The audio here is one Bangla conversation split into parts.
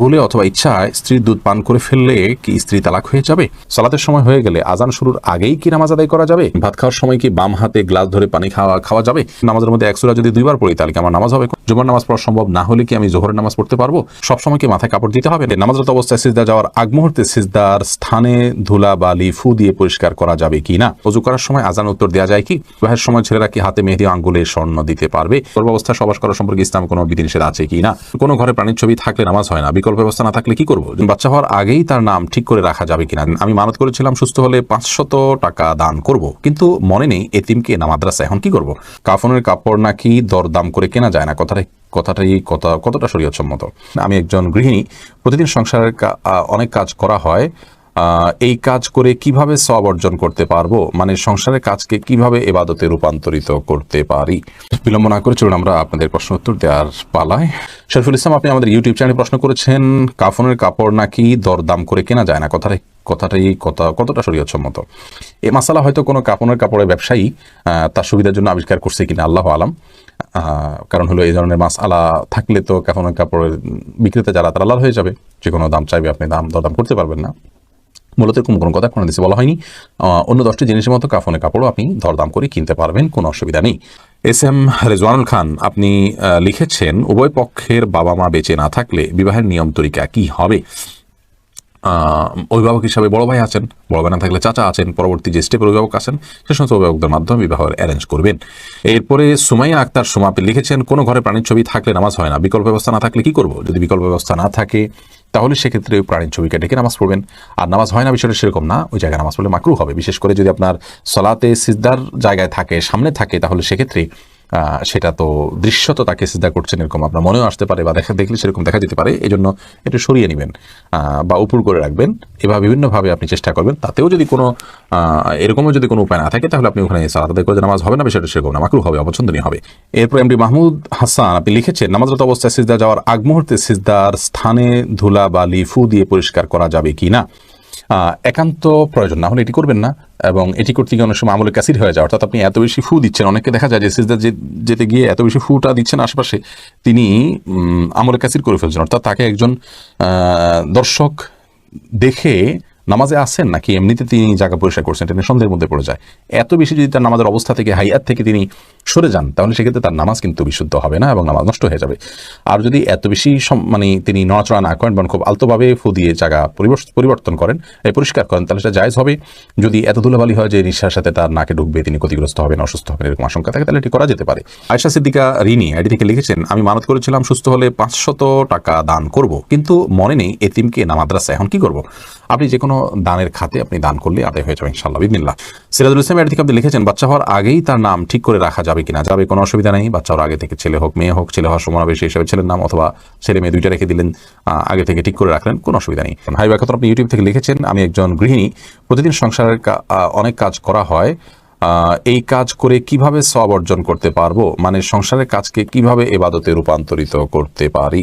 ভুলে অথবা ইচ্ছায় স্ত্রীর দুধ পান করে ফেললে কি স্ত্রী তালাক হয়ে যাবে? সালাতের সময় হয়ে গেলে আজান শুরুর আগেই কি নামাজ আদায় করা যাবে? ভাত খাওয়ার সময় কি বাম হাতে গ্লাস ধরে পানি খাওয়া খাওয়া যাবে? নামাজের মধ্যে একসুরা যদি দুইবার পড়ি, তাহলে কি আমার নামাজ হবে? জুমার নামাজ পড়া সম্ভব না হলে কি আমি জোহরের নামাজ পড়তে পারব? সবসময় কি মাথায় কাপড় দিতে হবে? নামাজরত অবস্থায় সিজদা যাওয়ার আগ মুহূর্তে সিজদার স্থানে ধুলা বালি ফু দিয়ে পরিষ্কার করা যাবে কি না? অজু করার সময় আজান উত্তর দেওয়া যায় কি? বিবাহের সময় ছেলেরা কি হাতে মেহেদি আঙ্গুলে স্বর্ণ দিতে পারবে? গর্ভাবস্থায় সবাস করা সম্পর্কে ইসলাম কোনো বিধিনিষেধ আছে কি না? কোনো ঘরে প্রাণীর ছবি থাকলে নামাজ হয় না বিকল্প ব্যবস্থা না থাকলে কি করব? বাচ্চা হওয়ার আগেই তার নাম ঠিক করে রাখা যাবে কিনা? আমি মানত করেছিলাম সুস্থ হলে পাঁচশত টাকা দান করব, কিন্তু মনে নেই এতিমকে না মাদ্রাসা এখন কি করব? কাফনের কাপড় নাকি দরদাম করে কেনা যায় না? কথাটা কথাটাই, কথা, কতটা শরীয়তসম্মত? আমি একজন গৃহিণী, প্রতিদিন সংসারের অনেক কাজ করা হয়। এই কাজ করে কীভাবে সব অর্জন করতে পারব? মানে সংসারের কাজকে কীভাবে এবাদতে রূপান্তরিত করতে পারি? বিলম্ব না করে চলুন আমরা আপনাদের প্রশ্ন উত্তর দেওয়ার পালায়। শরীফুল ইসলাম, আপনি আমাদের ইউটিউব চ্যানেলে প্রশ্ন করেছেন, কাফনের কাপড় নাকি দরদাম করে কেনা যায় না? কথাটা, কথাটাই কথা কতটা শরীয়তসম্মত? এই মাসালা হয়তো কোনো কাপড়ের কাপড়ের ব্যবসায়ী তার সুবিধার জন্য আবিষ্কার করছে কিনা, আল্লাহ আলাম। কারণ হলো এই ধরনের মাস আলা থাকলে তো কাপড়ের কাপড়ের বিক্রেতা যারা, তারা লাল হয়ে যাবে। যে কোনো দাম চাইবে, আপনি দাম দরদাম করতে পারবেন না। মূলত এরকম কোনো কথা কোনো দিচ্ছে বলা হয়নি। অন্য দশটি জিনিসের মতো কাফনের কাপড়ও আপনি দরদাম করে কিনতে পারবেন, কোনো অসুবিধা নেই। এস এম রেজওয়ানুল খান, আপনি লিখেছেন, উভয় পক্ষের বাবা মা বেঁচে না থাকলে বিবাহের নিয়ম তরিকা কি হবে? অভিভাবক হিসাবে বড় ভাই আছেন, বড় ভাই না থাকলে চাচা আছেন, পরবর্তী যে স্টেপের অভিভাবক আছেন, সে সমস্ত অভিভাবকদের মাধ্যমে বিবাহ অ্যারেঞ্জ করবেন। এরপরে সুমাইয়া আক্তার সুমা, আপনি লিখেছেন, কোনো ঘরে প্রাণীর ছবি থাকলে নামাজ হয় না, বিকল্প ব্যবস্থা না থাকলে কি করব? যদি বিকল্প ব্যবস্থা না থাকে তাহলে সেক্ষেত্রে ওই প্রাণীর ছবিকে ডেকে নামাজ পড়বেন। আর নামাজ হয় না বিষয়টা সেরকম না, ওই জায়গায় নামাজ পড়লে মাকরু হবে। বিশেষ করে যদি আপনার সলাতে সিদ্ধার জায়গায় থাকে, সামনে থাকে, তাহলে সেক্ষেত্রে সেটা তো দৃশ্যত তাকে সিজদা করছেন এরকম আপনার মনেও আসতে পারে বা দেখা দেখলে সেরকম দেখা যেতে পারে। এই জন্য একটু সরিয়ে নেবেন বা উপর করে রাখবেন। এভাবে বিভিন্নভাবে আপনি চেষ্টা করবেন। তাতেও যদি কোনো এরকমও যদি কোনো উপায় না থাকে, তাহলে আপনি ওখানে সালাত আদায় করে নামাজ হবে না, বিষয়টা সেরকম না। মাকরু হবে, অপছন্দনীয় হবে। এরপর এমডি মাহমুদ হাসান, আপনি লিখেছেন, নামাজরত অবস্থায় সিজদা যাওয়ার আগ মুহূর্তে সিজদার স্থানে ধুলা বালি ফু দিয়ে পরিষ্কার করা যাবে কি না একান্ত প্রয়োজন। না হলে এটি করবেন না এবং এটি করতে গিয়ে অনেক সময় আমলে ক্যাসিড হয়ে যায়। অর্থাৎ আপনি এত বেশি ফু দিচ্ছেন। অনেকে দেখা যায় যে সিজদা যেতে গিয়ে এত বেশি ফুটা দিচ্ছেন আশেপাশে, তিনি আমলে ক্যাসিড করে ফেলছেন। অর্থাৎ তাকে একজন দর্শক দেখে নামাজে আসেন নাকি এমনিতে তিনি জায়গা পরিষ্কার করছেন? এটা সন্দেহের মধ্যে পড়ে যায়। এত বেশি যদি তার নামাজের অবস্থা থেকে হাইয়াত থেকে তিনি সরে যান, তাহলে সেক্ষেত্রে তার নামাজ কিন্তু বিশুদ্ধ হবে না এবং নামাজ নষ্ট হয়ে যাবে। আর যদি এত বেশি মানে তিনি নড়াচড়া না করেন বা খুব আলতোভাবে ফু দিয়ে জায়গা পরিবর্তন করেন পরিষ্কার করেন, তাহলে সেটা জায়জ হবে। যদি এত ধুলাবালি হয় যে নিঃশ্বাসের সাথে তার নাকে ঢুকবে, তিনি ক্ষতিগ্রস্ত হবেন, অসুস্থ হবেন, এরকম আশঙ্কা থাকে, তাহলে এটি করা যেতে পারে। আয়সা সিদ্দিকা রিনি আইডি থেকে লিখেছেন, আমি মানত করেছিলাম সুস্থ হলে পাঁচশত টাকা দান করব, কিন্তু মনে নেই এতিমকে না মাদ্রাসা এখন কি করব? আপনি যে কোনো দানের খাতে আপনি দান করলে আদায় হয়ে যাবে ইনশাল্লাহ বিদিল্লা সিরাজুল ইসলাম থেকে আপনি লিখেছেন, বাচ্চা হওয়ার আগেই তার নাম ঠিক করে রাখা যাবে কিনা, যাবে কোনো অসুবিধা নেই, বাচ্চা হওয়ার আগে থেকে ছেলে হোক, মেয়ে হোক, ছেলে হওয়ার সময় বেশি হিসেবে ছেলের নাম অথবা ছেলে মেয়ে দুইটা রেখে দিলেন আগে থেকে ঠিক করে রাখলেন, কোনো অসুবিধা নেই। হাই ব্যাখ্যা আপনি ইউটিউব থেকে লিখেছেন, আমি একজন গৃহিণী, প্রতিদিন সংসারের অনেক কাজ করা হয় এই কাজ করে কীভাবে সব অর্জন করতে পারব? মানে সংসারের কাজকে কীভাবে এবাদতে রূপান্তরিত করতে পারি?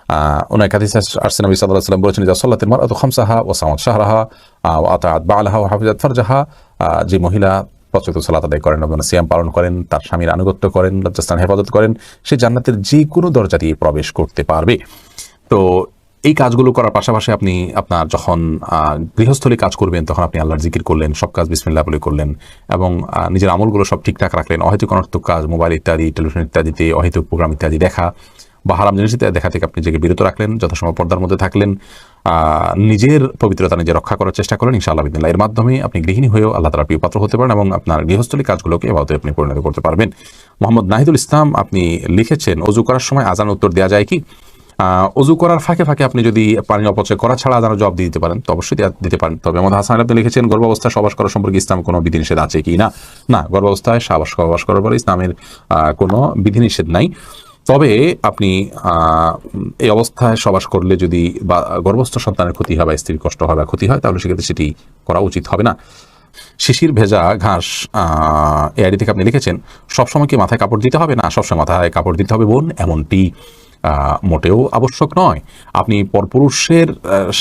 আরসেন নবী সাল্লাহ সাল্লাম বলেছেন যে সল্লাতের মার খামসাহা ও সামাদ শাহরাহা ও আতাত বালাহা ও হাফিজাত ফারজাহা যে মহিলা প্রচলিত সালাত আদায় করেন এবং সিয়াম পালন করেন, তার স্বামীর আনুগত্য করেন, লজ্জাস্থান হেফাজত করেন, সে জান্নাতের যে কোনো দরজা দিয়ে প্রবেশ করতে পারবে। তো এই কাজগুলো করার পাশাপাশি আপনি আপনার যখন গৃহস্থলী কাজ করবেন, তখন আপনি আল্লাহর জিকির করলেন, সব কাজ বিসমিল্লা বলে করলেন এবং নিজের আমলগুলো সব ঠিকঠাক রাখলেন, অহেতুক অনর্থক কাজ, মোবাইল ইত্যাদি, টেলিভিশন ইত্যাদিতে অহেতুক প্রোগ্রাম ইত্যাদি দেখা। বা হারাম জিনিস দেখা থেকে আপনি নিজেকে বিরত রাখলেন যথাসময় পর্দার মধ্যে থাকলেন নিজের পবিত্রতা নিজে রক্ষা করার চেষ্টা করেন ইনশাআল্লাহ বিদিল্লাহ এর মাধ্যমে আপনি গৃহিণী হয়েও আল্লাহ তালা প্রিয় পাত্র হতে পারেন এবং আপনার গৃহস্থলী কাজগুলোকে এভাবে আপনি পরিণত করতে পারবেন। মোহাম্মদ নাহিদুল ইসলাম, আপনি লিখেছেন, অজু করার সময় আজান উত্তর দেওয়া যায় কি? অজু করার ফাঁকে ফাঁকে আপনি যদি পানি অপচয় করা ছাড়া আদানো জবাব দিতে পারেন, তো অবশ্যই দিতে পারেন। তবে আমাদের হাসান আপনি লিখেছেন, গর্ভাবস্থায় সবাস করা সম্পর্কে ইসলাম কোনো বিধিনিষেধ আছে কি? না না, গর্ভাবস্থায় সাবাস সবাস করার পরে ইসলামের কোনো বিধিনিষেধ নাই। তবে আপনি এই অবস্থায় সবাস করলে যদি বা গর্ভস্থ সন্তানের ক্ষতি হয় বা স্ত্রীর কষ্ট হয় বা ক্ষতি হয়, তাহলে সেক্ষেত্রে সেটি করা উচিত হবে না। শিশির ভেজা ঘাস এআইডি থেকে আপনি লিখেছেন, সবসময় কি মাথায় কাপড় দিতে হবে? না, সবসময় মাথায় কাপড় দিতে হবে বোন, এমনটি। মোটেও আবশ্যক নয়। আপনি পরপুরুষের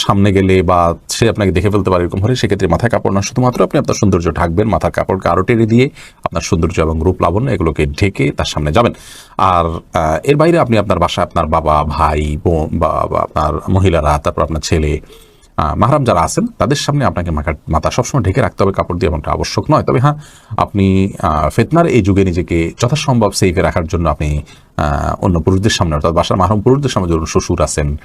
সামনে গেলে বা সে আপনাকে দেখে ফেলতে পারে এরকম হলে সেক্ষেত্রে মাথায় কাপড় না শুধুমাত্র আপনি আপনার সৌন্দর্য ঢাকবেন, মাথার কাপড়কে আরও টেনে দিয়ে আপনার সৌন্দর্য এবং রূপ লাবণ্য এগুলোকে ঢেকে তার সামনে যাবেন। আর এর বাইরে আপনি আপনার বাসায় আপনার বাবা, ভাই, বোন বা আপনার মহিলারা, তারপর আপনার ছেলে মাহরাম যারা আছেন, তাদের সামনে আপনাকে মাথা- সবসময় ঢেকে রাখতে হবে, কাপড় দিয়ে এমনটা আবশ্যক নয়। তবে হ্যাঁ আপনি ফেতনার এই যুগে নিজেকে যথাসম্ভব সেফে রাখার জন্য আপনি অন্য পুরুষদের সামনে, অর্থাৎ বাসার মাহরম পুরুষদের সামনে ধরুন শ্বশুর আছেন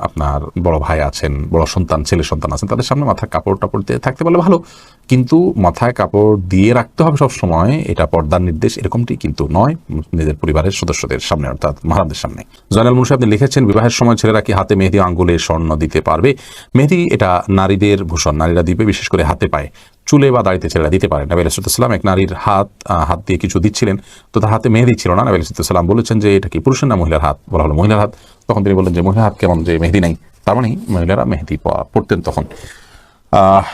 আপনার বড় ভাই আছেন, বড় সন্তান, ছেলে সন্তান আছেন, তাদের সামনে মাথায় কাপড় টাপড় দিয়ে থাকতে পারলে ভালো। কিন্তু মাথায় কাপড় দিয়ে রাখতে হবে সব সময় এটা পর্দার নির্দেশ, এরকমটি কিন্তু নয় নিজের পরিবারের সদস্যদের সামনে, অর্থাৎ মহারাজদের সামনে। জয়নাল মুন্সি, আপনি লিখেছেন, বিবাহের সময় ছেলেরা কি হাতে মেহেদি আঙ্গুলে স্বর্ণ দিতে পারবে? মেহেদি এটা নারীদের ভূষণ, নারীরা দিবে, বিশেষ করে হাতে পায়। চুলে বা দাড়িতে ছেলেরা দিতে পারে। নবী আলাইসালাম এক নারীর হাত হাত দিয়ে কিছু দিচ্ছিলেন, তো তার হাতে মেহেদি ছিল না। নবী আলাইসালাম বলেছেন যে, এটা কি পুরুষের না মহিলার হাত? বলা হলো মহিলার হাত। তখন তিনি বললেন যে, মহিলার হাত কেমন যে মেহেদি নেই? তার মানে মহিলারা মেহেদি পড়তেন তখন।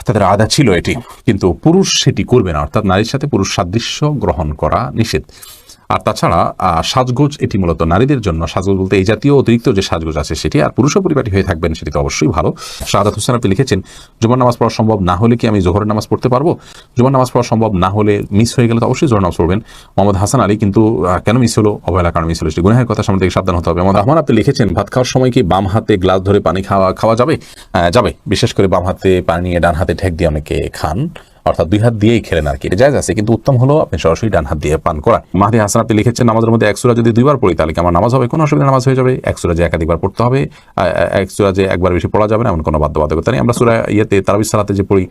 তাদের আদা ছিল এটি। কিন্তু পুরুষ সেটি করবে না, অর্থাৎ নারীর সাথে পুরুষ সাদৃশ্য গ্রহণ করা নিষেধ। আর তাছাড়া সাজগোজ এটি মূলত নারীদের জন্য। সাজগোজ বলতে এই জাতীয় অতিরিক্ত যে সাজগোজ আছে সেটি আর পুরুষও পরিপাটি হয়ে থাকবেন সেটি তো অবশ্যই ভালো। শাহাদাত হোসেন আপনি লিখেছেন, জুমার নামাজ পড়া সম্ভব না হলে কি আমি জোহরের নামাজ পড়তে পারব? জুমার নামাজ পড়া সম্ভব না হলে মিস হয়ে গেলে তো অবশ্যই জোহর নামাজ পড়বেন। মোহাম্মদ হাসান আলী কিন্তু কেন মিস হলো? অবহেলা কারণ মিস হলো। সেটি গুনাহের কথা সামনে থেকে সাবধান হতে হবে। মোহাম্মদ রহমান আপনি লিখেছেন, ভাত খাওয়ার সময় কি বাম হাতে গ্লাস ধরে পানি খাওয়া খাওয়া যাবে? যাবে। বিশেষ করে বাম হাতে পানি নিয়ে ডান হাতে ঠেক দিয়ে অনেকে খান। অর্থাৎ দুই হাত দিয়েই খেলেন আর কি। জায়গা আছে, কিন্তু উত্তম হলো আপনি সরাসরি ডান হাত দিয়ে পান করা মাহদি হাসান, আপনি লিখেছেন নামাজের মধ্যে একসুরা যদি দুইবার পড়ি, তাহলে কি আমার নামাজ হবে? কোনো অসুবিধা, নামাজ হয়ে যাবে। একসুরা যে একাধিকবার পড়তে হবে একসুরা যে একবার বেশি পড়া যাবে না, এমন কোনো বাধ্যবাধকতা নেই। আমরা সুরা ইয়েতে তারাবিস সালাতে যে পড়ি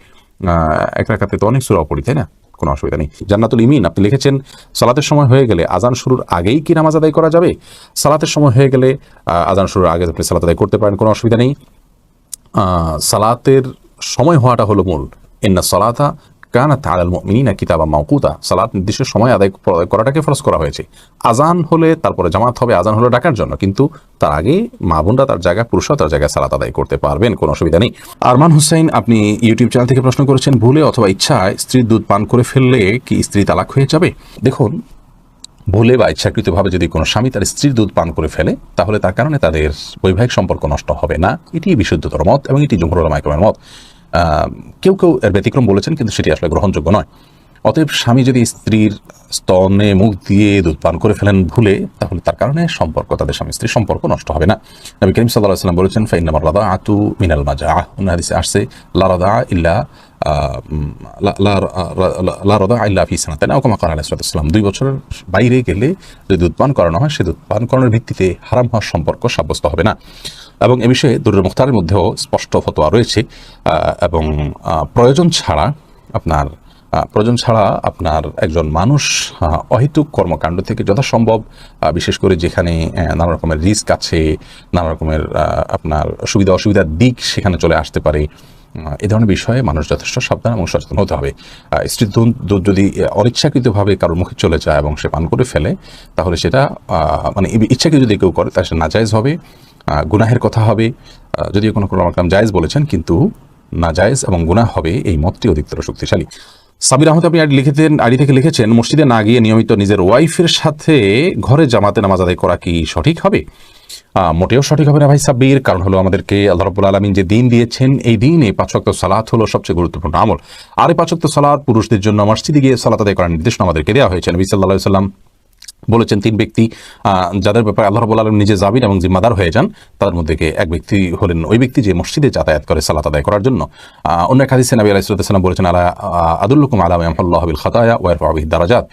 এক রাখাতে তো অনেক সুরাও পড়ি, তাই না? কোনো অসুবিধা নেই। জান্নাতুল ইমিন, আপনি লিখেছেন, সালাতের সময় হয়ে গেলে আজান শুরুর আগেই কি নামাজ আদায় করা যাবে? সালাতের সময় হয়ে গেলে আজান শুরুর আগে আপনি সালাত আদায় করতে পারেন, কোনো অসুবিধা নেই। সালাতের সময় হওয়াটা হলো মূল। ইন্না সালাতা কানাত আলাল মুমিনিনা কিতাবা মাওকুতা সালাত নির্দিষ্ট সময় আদায় করাটাকে ফরজ করা হয়েছে। আজান হলে তারপরে জামাত হবে, আজান হলো ডাকার জন্য। কিন্তু তার আগে মা বোনরা তার জায়গায়, পুরুষরা তার জায়গায় সালাত আদায় করতে পারবেন, কোনো অসুবিধা নেই। আরমান হুসাইন আপনি ইউটিউব চ্যানেল থেকে প্রশ্ন করেছেন, ভুলে অথবা ইচ্ছায় স্ত্রীর দুধ পান করে ফেললে কি স্ত্রী তালাক হয়ে যাবে? দেখুন, ভুলে বা ইচ্ছাকৃতভাবে যদি কোনো স্বামী তার স্ত্রীর দুধ পান করে ফেলে, তাহলে তার কারণে তাদের বৈবাহিক সম্পর্ক নষ্ট হবে না। এটি বিশুদ্ধতর মত এবং এটি জমহুর মাইক্রমের মত। কেউ কেউ এর ব্যতিক্রম বলেছেন কিন্তু সেটি আসলে গ্রহণযোগ্য নয়। অতএব স্বামী যদি স্ত্রীর স্তনে মুখ দিয়ে দুধ পান করে ফেলেন ভুলে তাহলে তার কারণে সম্পর্ক তাদের স্বামী স্ত্রীর সম্পর্ক নষ্ট হবে না। নবী করিম সাল্লাহ সাল্লাম বলেছেন ফাইনামার লাদা আতু মিনাল মাজা। অন্য হাদিসে আসছে লারাদা ইল্লা আহ, উম, লা- লা- লা- লা রদা আল্লাহ ফি সানাতান আও কামা কালা আলাইহিসসালাম দুই বছরের বাইরে গেলে যদি দুধ পান করানো হয় সে দুধ পান করানোর ভিত্তিতে হারাম হওয়ার সম্পর্ক সাব্যস্ত হবে না। এবং এ বিষয়ে দুরুল মুখতারের মধ্যেও স্পষ্ট ফতোয়া রয়েছে এবং প্রয়োজন ছাড়া আপনার প্রয়োজন ছাড়া আপনার একজন মানুষ অহেতুক কর্মকাণ্ড থেকে যথাসম্ভব বিশেষ করে যেখানে নানা রকমের রিস্ক আছে, নানা রকমের আপনার সুবিধা অসুবিধার দিক সেখানে চলে আসতে পারে এ ধরনের বিষয়ে মানুষ যথেষ্ট সাবধান এবং সচেতন হতে হবে। স্ত্রী যদি অনিচ্ছাকৃতভাবে কারোর মুখে চলে যায় এবং সে পান করে ফেলে, তাহলে সেটা মানে ইচ্ছাকে যদি কেউ করে, তাহলে সে নাজায়জ হবে। গুনাহের কথা হবে। যদিও কোনো কোনো আকরাম জায়েজ বলেছেন, কিন্তু না জায়েজ এবং গুনাহ হবে এই মতটি অধিকতর শক্তিশালী। সাবির আহমদ আপনি লিখেছেন, আইডি থেকে লিখেছেন, মসজিদে না গিয়ে নিয়মিত নিজের ওয়াইফের সাথে ঘরে জামাতে নামাজ আদায় করা কি সঠিক হবে? মোটেও সঠিক হবে না ভাই সাব্বির, কারণ হলো আমাদেরকে আল্লাহ রব্বুল আলমিন যে দিন দিয়েছেন, এই দিনে পাঁচক্ত সালাত হলো সবচেয়ে গুরুত্বপূর্ণ আমল। আর এই পাঁচক্ত সালাত পুরুষদের জন্য মসজিদে গিয়ে সালাত আদায় করার নির্দেশনা আমাদেরকে দেওয়া হয়েছে। নবী সাল্লাহ সাল্লাম বলেছেন তিন ব্যক্তি যাদের ব্যাপারে আল্লাহ রবুল আলম নিজে জাবির এবং জিম্মাদার হয়ে যান তাদের মধ্যে এক ব্যক্তি হলেন ওই ব্যক্তি যে মসজিদে যাতায়াত করে সালাত আদায় করার জন্য। অন্য এক হাদিসে নবী আলাইসালাম বলেছেন, আলা আদুল্লুকুম আলা ইয়ামহুল্লাহ বিল খাতায়া ওয়ার ফাবিহ দারাজাত।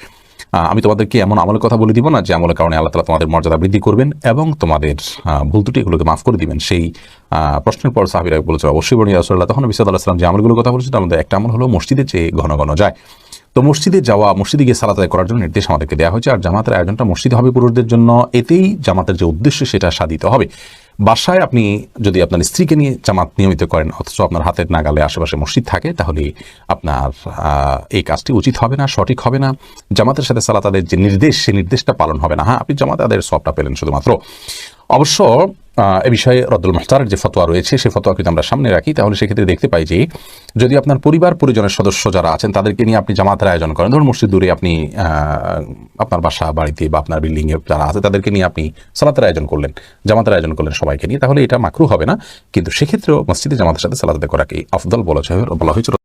আমি তোমাদেরকে এমন আমলের কথা বলে দিব না যে আমলের কারণে আল্লাহ তালা তোমাদের মর্যাদা বৃদ্ধি করবেন এবং তোমাদের ভুল ত্রুটি এগুলোকে মাফ করে দিবেন। সেই প্রশ্নের পর সাহাবিরা বলেছে, অবশ্যই বনি রাসুল্লাহ তখন বিসাদ আল্লাহ সালাম যে আমলগুলোর কথা তার মধ্যে একটা আমল হলো মসজিদে যে ঘন ঘন যায়। তো মসজিদে যাওয়া, মসজিদে গিয়ে সালাত আদায় করার জন্য নির্দেশ আমাদেরকে দেওয়া হয়েছে। আর জামাতের আয়োজনটা মসজিদে হবে পুরুষদের জন্য। এতেই জামাতের যে উদ্দেশ্য, সেটা সাধিত হবে। বাসায় আপনি যদি আপনার স্ত্রীকে নিয়ে জামাত নিয়মিত করেন, অথচ আপনার হাতের নাগালে আশেপাশে মসজিদ থাকে, তাহলে আপনার এই কাজটি উচিত হবে না, সঠিক হবে না। জামাতের সাথে সালাত আদায়ের যে নির্দেশ, সেই নির্দেশটা পালন হবে না। হ্যাঁ আপনি জামাত আদায়ের সবটা পেলেন শুধুমাত্র। অবশ্য এ বিষয়ে রদ্দুল মুখতারের যে ফতোয়া রয়েছে সেই ফতোয়া কিন্তু আমরা সামনে রাখি। তাহলে সেক্ষেত্রে দেখতে পাই যে, যদি আপনার পরিবার পরিজনের সদস্য যারা আছেন, তাদেরকে নিয়ে আপনি জামাতের আয়োজন করেন। ধরুন মসজিদ দূরে আপনি আপনার বাসা, বাড়িতে বা আপনার বিল্ডিংয়ে যারা আছে, তাদেরকে নিয়ে আপনি সালাতের আয়োজন করলেন, জামাতের আয়োজন করলেন সবাইকে নিয়ে, তাহলে এটা মাকরু হবে না। কিন্তু সেক্ষেত্রেও মসজিদে জামাতের সাথে সালাত করাকে আফদল বলা বলা হয়েছে।